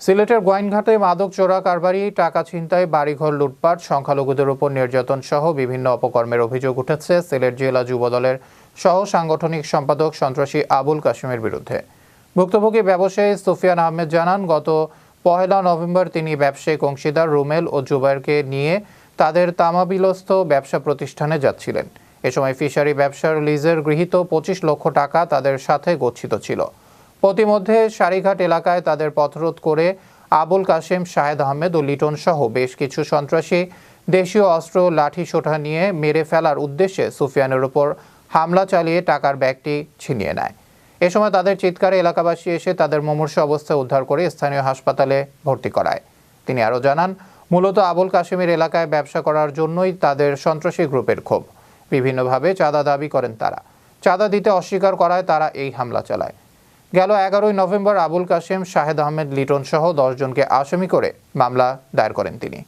সিলেটের গোয়াইনঘাটে মাদক, চোরা কারবারি, টাকা ছিনতাই, বাড়িঘর লুটপাট, সংখ্যালঘুদের উপর নির্যাতন সহ বিভিন্ন অপকর্মের অভিযোগ উঠেছে সিলেট জেলা যুবদলের সহ সাংগঠনিক সম্পাদক সন্ত্রাসী আবুল কাশিমের বিরুদ্ধে। ভুক্তভোগী ব্যবসায়ী সুফিয়ান আহমেদ জানান, গত পহেলা নভেম্বর তিনি ব্যবসায়িক অংশীদার রুমেল ও জুবাইরকে নিয়ে তাদের তামাবিলস্থ ব্যবসা প্রতিষ্ঠানে যাচ্ছিলেন। এ সময় ফিশারি ব্যবসার লিজের গৃহীত পঁচিশ লক্ষ টাকা তাদের সাথে গচ্ছিত ছিল। প্রতিমধ্যে সারিঘাট এলাকায় তাদের পথরোধ করে আবুল কাশেম, শাহেদ আহমেদ ও লিটন সহ বেশ কিছু সন্ত্রাসী দেশীয় অস্ত্র, লাঠি সোঠা নিয়ে মেরে ফেলার উদ্দেশ্যে সুফিয়ানের উপর হামলা চালিয়ে টাকার ব্যাগটি ছিনিয়ে নেয়। এ সময় তাদের চিৎকারে এলাকাবাসী এসে তাদের মুমূর্ষ অবস্থায় উদ্ধার করে স্থানীয় হাসপাতালে ভর্তি করায়। তিনি আরও জানান, মূলত আবুল কাশেমের এলাকায় ব্যবসা করার জন্যই তাদের সন্ত্রাসী গ্রুপের ক্ষোভ। বিভিন্নভাবে চাঁদা দাবি করেন তারা। চাঁদা দিতে অস্বীকার করায় তারা এই হামলা চালায়। গেল এগারোই নভেম্বর আবুল কাশেম, শাহেদ আহমেদ, লিটন সহ দশজনকে আসামি করে মামলা দায়ের করেন তিনি।